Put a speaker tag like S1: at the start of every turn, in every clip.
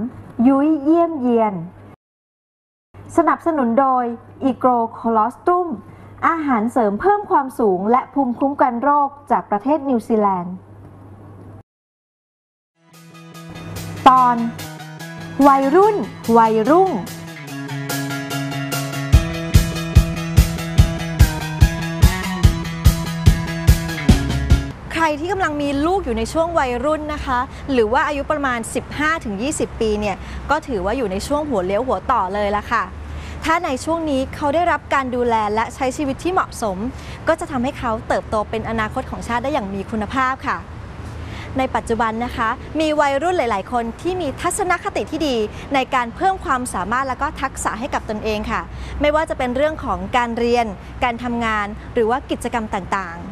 S1: 3 ยุ้ยเยี่ยมเยียน สนับสนุนโดยอีโกรโคลอสตุมอาหารเสริมเพิ่มความสูงและภูมิคุ้มกันโรคจากประเทศนิวซีแลนด์ ตอน วัยรุ่น วัยรุ่ง ที่กำลังมีลูกอยู่ในช่วงวัยรุ่นนะคะ หรือว่าอายุประมาณ 15-20 ปีเนี่ยก็ถือว่าอยู่ในช่วงหัวเลี้ยวหัวต่อเลยละค่ะ ถ้าในช่วงนี้เขาได้รับการดูแลและใช้ชีวิตที่เหมาะสม ก็จะทำให้เขาเติบโตเป็นอนาคตของชาติได้อย่างมีคุณภาพค่ะในปัจจุบันนะคะ มีวัยรุ่นหลาย ๆ คนที่มีทัศนคติที่ดี ในการเพิ่มความสามารถและก็ทักษะให้กับตนเองค่ะ ไม่ว่าจะเป็นเรื่องของการเรียน การทำงาน หรือว่ากิจกรรมต่างๆ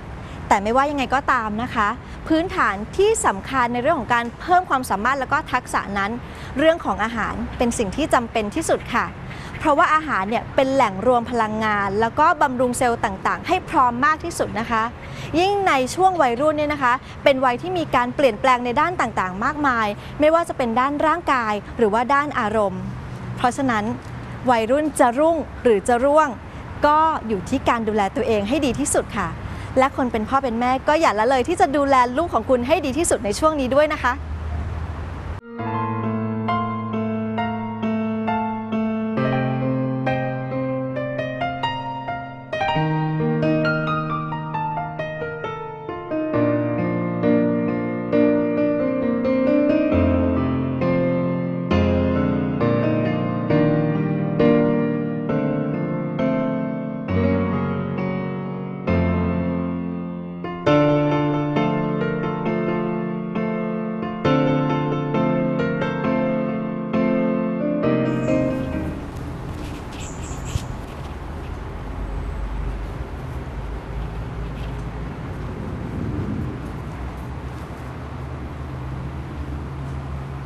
S1: แต่ไม่ว่ายังไงก็ตามนะคะ พื้นฐานที่สำคัญในเรื่องของการเพิ่มความสามารถและก็ทักษะนั้น เรื่องของอาหารเป็นสิ่งที่จำเป็นที่สุดค่ะ เพราะว่าอาหารเนี่ยเป็นแหล่งรวมพลังงาน แล้วก็บำรุงเซลล์ต่างๆ ให้พร้อมมากที่สุดนะคะ ยิ่งในช่วงวัยรุ่นเนี่ยนะคะ เป็นวัยที่มีการเปลี่ยนแปลงในด้านต่างๆ มากมาย ไม่ว่าจะเป็นด้านร่างกาย หรือว่าด้านอารมณ์ เพราะฉะนั้นวัยรุ่นจะรุ่งหรือจะร่วง ก็อยู่ที่การดูแลตัวเองให้ดีที่สุดค่ะ และคนเป็นพ่อเป็นแม่ก็อย่าละเลยที่จะดูแลลูกของคุณให้ดีที่สุดในช่วงนี้ด้วยนะคะ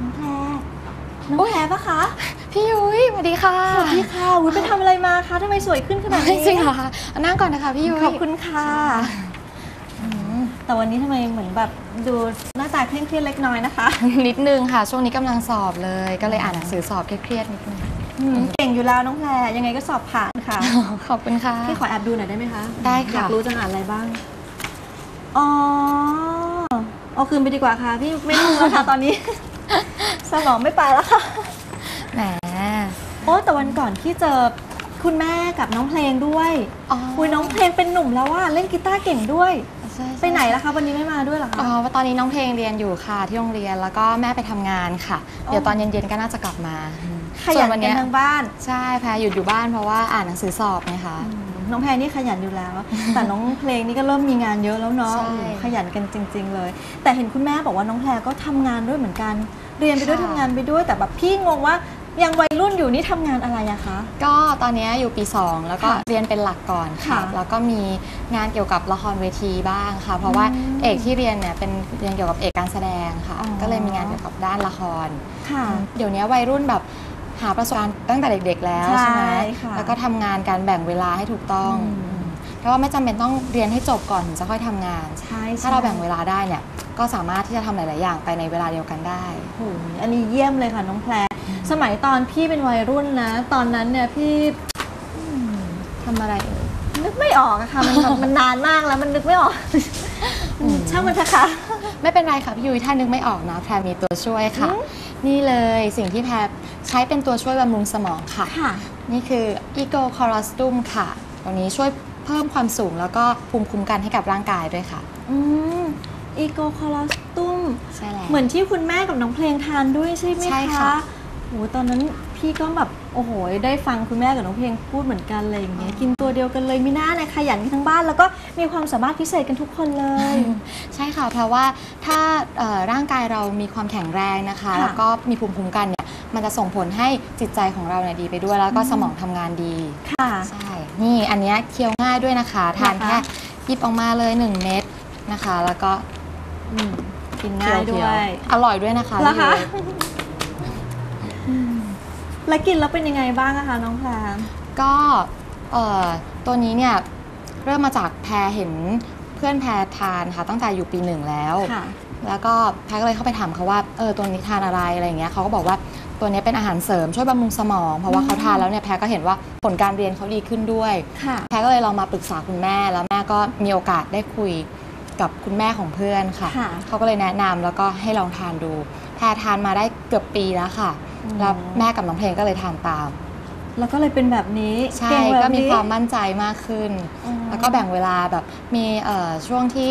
S1: น้องแพรน้องแพรปะคะ
S2: พี่ยุ้ยสวัสดีค่ะ
S1: สวัสดีค่ะวุ้ยไปทำอะไรมาคะทำไมสวยขึ้นขนาดนี้
S2: จริงเหรอคะนั่งก่อนนะคะพี่ยุ้ย
S1: ขอบคุณค่ะอืมแต่วันนี้ทำไมเหมือนแบบดูหน้าตาเคร่งเครียดเล็กน้อยนะคะ
S2: นิดนึงค่ะ ช่วงนี้กำลังสอบเลย ก็เลยอ่านหนังสือสอบเครียดๆนิดนึง
S1: อืมเก่งอยู่แล้วน้องแพรยังไงก็สอบผ่านค่ะ
S2: ขอบคุณค่ะ
S1: พี่ขอแอบดูหน่อยได้ไหมคะ
S2: ได้ค่ะ
S1: อยากรู้จะอ่านอะไรบ้างอ๋อเอาคืนไปดีกว่าค่ะพี่ไม่รู้แล้วค่ะตอนนี้ สมองไม่ไปแล้วค่ะ
S2: แหม
S1: โอ้แต่วันก่อนที่เจอคุณแม่กับน้องเพลงด้วย
S2: อ๋อ
S1: คุยน้องเพลงเป็นหนุ่มแล้วว่าเล่นกีตาร์เก่งด้วย
S2: ใช่ๆ
S1: ไปไหนแล้วคะ วันนี้ไม่มาด้วยเหรอ
S2: อ๋
S1: คะ
S2: อว่าตอนนี้น้องเพลงเรียนอยู่ค่ะที่โรงเรียนแล้วก็แม่ไปทำงานค่ะ เดี๋ยวตอนเย็นๆก็น่าจะกลับมา
S1: ข
S2: ส่
S1: ยั
S2: วนนวัน
S1: กั
S2: เนี้
S1: น
S2: ย
S1: ทั้งบ้าน
S2: ใช่แพรหยุดอยู่บ้านเพราะว่าอ่านหนังสือสอบไงคะ
S1: น้องแพรนี่ขยันอยู่แล้ว แต่น้องเพลงนี่ก็เริ่มมีงานเยอะแล้วเนาะ
S2: ใช่
S1: โอ้โหขยันกันจริง ๆ เลย แต่เห็นคุณแม่บอกว่าน้องแพรก็ทำงานด้วยเหมือนกัน เรียนไปด้วยทำงานไปด้วย แต่แบบพี่งงว่ายังวัยรุ่นอยู่นี่ทำงานอะไรอะคะ
S2: ก็ตอนนี้อยู่ปี 2 แล้วก็
S1: ค่ะ
S2: เรียนเป็นหลักก่อนค่ะ
S1: ค่ะ
S2: แล้วก็มีงานเกี่ยวกับละครเวทีบ้างค่ะ เพราะว่า
S1: อืม
S2: เอกที่เรียนเนี่ยเป็นเรียนเกี่ยวกับเอกการแสดงค่ะ
S1: อ๋อ
S2: ก็เลยมีงานเกี่ยวกับด้านละคร
S1: ค่ะ
S2: เดี๋ยวนี้วัยรุ่นแบบ หาประสบการณ์ตั้งแต่เด็กๆแล้ว
S1: ใช่
S2: ใช่ไหม
S1: ค่ะ
S2: แล้วก็ทำงานการแบ่งเวลาให้ถูกต้อง
S1: อืม
S2: เพราะว่าไม่จำเป็นต้องเรียนให้จบก่อนถึงจะค่อยทำงาน
S1: ใช่
S2: ถ้าเราแบ่งเวลาได้เนี่ยก็สามารถที่จะทำหลาย ๆ อย่างไปในเวลาเดียวกันได้
S1: โอ้โหอันนี้เยี่ยมเลยค่ะน้องแพรสมัยตอนพี่เป็นวัยรุ่นนะ ตอนนั้นเนี่ยพี่อืมทำอะไรเอ่ยนึกไม่ออกอะค่ะมันแบบมันนานมากแล้วมันนึกไม่ออกอืมช่างมันเถอะค่ะ
S2: ไม่เป็นไรค่ะพี่ยุ้ยถ้านึกไม่ออกนะแพรมีตัวช่วยค่ะ
S1: อืม
S2: นี่เลยสิ่งที่แพรใช้เป็นตัวช่วยบำรุงสมองค่ะ
S1: ค่ะ
S2: นี่คือ Ego Colostum ค่ะ ตัวนี้ช่วยเพิ่มความสูงแล้วก็ภูมิคุ้มกันให้กับร่างกายด้วยค่ะ
S1: อืมอีโกคอลอสตุม
S2: ใช่แล้ว
S1: เหมือนที่คุณแม่กับน้องเพลงทานด้วยใช่ไหม
S2: ใช่
S1: คะ
S2: ค่ะ
S1: โหตอนนั้น พี่ก็แบบโอ้โหได้ฟังคุณแม่กับน้องเพลงพูดเหมือนกันเลยอย่างเงี้ยกินตัวเดียวกันเลยมีหน้าเลยขยันกันทั้งบ้านแล้วก็มีความสามารถพิเศษกันทุกคนเลย
S2: ใช่ค่ะเพราะว่าถ้าเอ่อร่างกายเรามีความแข็งแรงนะคะ
S1: ค่ะ
S2: แล้วก็มีภูมิคุ้มกันเนี่ยมันจะส่งผลให้จิตใจของเราเนี่ยดีไปด้วยแล้วก็สมองทำงานดี
S1: ค่ะ
S2: ใช่ นี่อันเนี้ยเคี้ยวง่ายด้วยนะคะ ทาน
S1: นะคะ
S2: แค่หยิบออกมาเลย 1 เม็ดนะคะ แล้วก็
S1: อืมกินง่ายด้
S2: เคี้
S1: วย
S2: อร่อยด้วยนะคะ
S1: เหรอคะ
S2: พี่ยุ้ย
S1: แล้วกินแล้วเป็นยังไงบ้างอะคะน้องแพร
S2: ก็เอ่อตัวนี้เนี่ยเริ่มมาจากแพรเห็นเพื่อนแพรทานค่ะตั้งแต่อยู่ปีหนึ่งแล้ว
S1: ค่ะ
S2: แล้วก็แพทย์ก็เลยเข้าไปถามเขาว่าเออตัวนี้ทานอะไรอะไรอย่างเงี้ยเขาก็บอกว่าตัวนี้เป็นอาหารเสริมช่วยบำรุงสมอง เพราะว่าเขาทานแล้วเนี่ยแพทย์ก็เห็นว่าผลการเรียนเขาดีขึ้นด้วย
S1: ค่ะ
S2: แพทย์ก็เลยลองมาปรึกษาคุณแม่แล้วแม่ก็มีโอกาสได้คุยกับคุณแม่ของเพื่อนค่ะ
S1: ค่ะ
S2: เขาก็เลยแนะนำแล้วก็ให้ลองทานดู แพรทานมาได้เกือบปีแล้วค่ะ
S1: อืม
S2: แล้วแม่กับน้องเพลงก็เลยทานตาม
S1: แล้วก็เลยเป็นแบบนี้
S2: ใช่
S1: เงแบบ
S2: ก็มี
S1: นี้
S2: ความมั่นใจมากขึ้น
S1: อืม
S2: แล้วก็แบ่งเวลาแบบมีเอ่อช่วงที่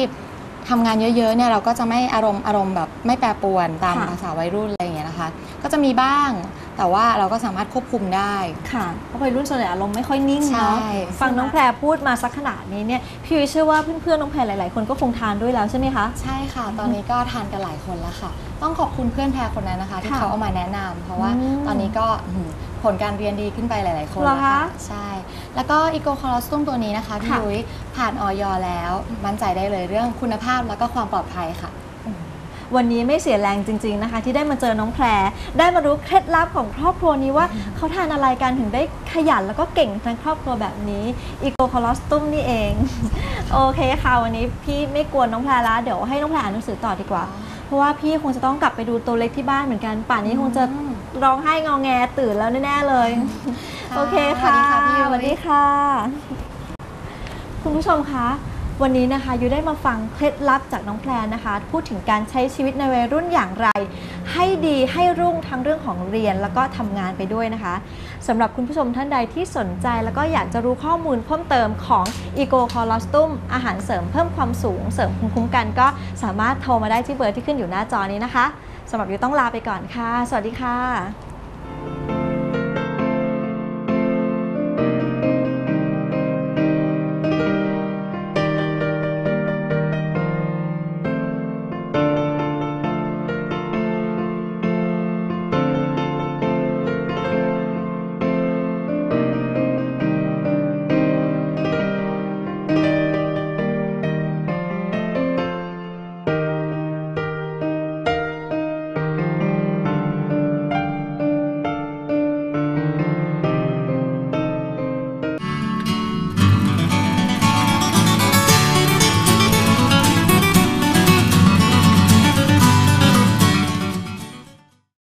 S2: ทำงานเยอะๆเนี่ยเราก็จะไม่อารมณ์อารมณ์แบบไม่แปรปรวนตาม
S1: ค่ะ
S2: ภาษาวัยรุ่นอะไรอย่างเงี้ยนะคะ ก็จะมีบ้าง แต่ว่าเราก็สามารถควบคุมได้
S1: ค่ะเพราะวัยรุ่นส่วนใหญ่อารมณ์ไม่ค่อยนิ่ง
S2: ใช่
S1: เนาะฟังน้องแพรพูดมาสักขนาดนี้เนี่ยพี่ยุ้ยเชื่อว่าเพื่อนๆน้องแพรหลายๆ คนก็คงทานด้วยแล้วใช่ไหมคะ
S2: ใช่ค่ะ ตอนนี้ก็ทานกันหลายคนแล้วค่ะ ต้องขอบคุณเพื่อนแพรคนนั้นนะคะ ที่
S1: ค่ะ
S2: เขาเอามาแนะนำเพราะว่า
S1: อืม
S2: ตอนนี้ก็อื้อหือผลการเรียนดีขึ้นไปหลาย ๆ คน
S1: เหรอ
S2: แล้ว
S1: คะ
S2: ค่ะใช่ แล้วก็อีโกคอลอสตุมตัวนี้นะคะพี่
S1: ค่ะ
S2: ยุ้ยผ่านออยแล้ว มั่นใจได้เลยเรื่องคุณภาพแล้วก็ความปลอดภัยค่ะ
S1: วันนี้ไม่เสียแรงจริง ๆนะคะ ที่ได้มาเจอน้องแพร ได้มารู้เคล็ดลับของครอบครัวนี้ว่าเขาทานอะไรกันถึงได้ขยันแล้วก็เก่งทั้งครอบครัวแบบนี้อีโกคอลอสตุมนี่เอง โอเคค่ะ วันนี้พี่ไม่กวนน้องแพรละเดี๋ยวให้น้องแพรอ่านหนังสือต่อดีกว่า เพราะว่าพี่คงจะต้องกลับไปดูตัวเล็กที่บ้านเหมือนกัน ป่านนี้คงจะ
S2: อืม
S1: ร้องไห้งอแงตื่นแล้วแน่ๆเลย
S2: ค่ะ
S1: โอเคค่ะ
S2: สวัสดีค่ะพี่ยุ้ย
S1: สวัสดีค่ะคุณผู้ชมคะ วันนี้นะคะยูได้มาฟังเคล็ดลับจากน้องแพรนะคะ พูดถึงการใช้ชีวิตในวัยรุ่นอย่างไร ให้ดีให้รุ่งทั้งเรื่องของเรียนแล้วก็ทำงานไปด้วยนะคะสำหรับคุณผู้ชมท่านใดที่สนใจ แล้วก็อยากจะรู้ข้อมูลเพิ่มเติมของ e g o c o l o s t u m อาหารเสริมเพิ่มความสูงเสริมภูมิคุ้มกัน ก็สามารถโทรมาได้ที่เบอร์ที่ขึ้นอยู่หน้าจอนี้นะคะสำหรับยูต้องลาไปก่อนค่ะ สวัสดีค่ะ